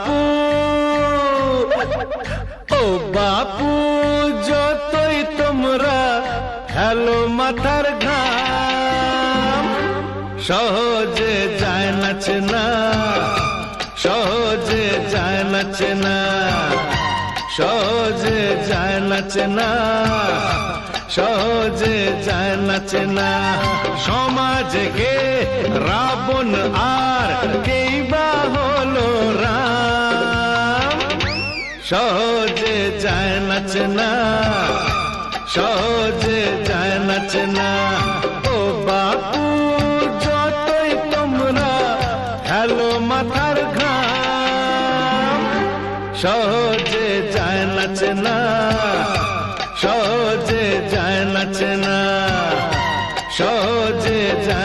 বাপু। ও বাপু, যতই তোমরা হ্যালো মাথার ঘাম, সহজে যায় নাচে না, সহজে যায় নাচে না, সহজে যায় নাচে না, সহজে যায় নাচে না। সমাজকে রাবণ আর কে সহজে যায় নাচনা সহজে যায় নাচনা ও বাপু, যতই তোমরা হ্যালো মাথার ঘাম। সহজে যায় নাচনা সহজে যায় নাচনা সহজে যায়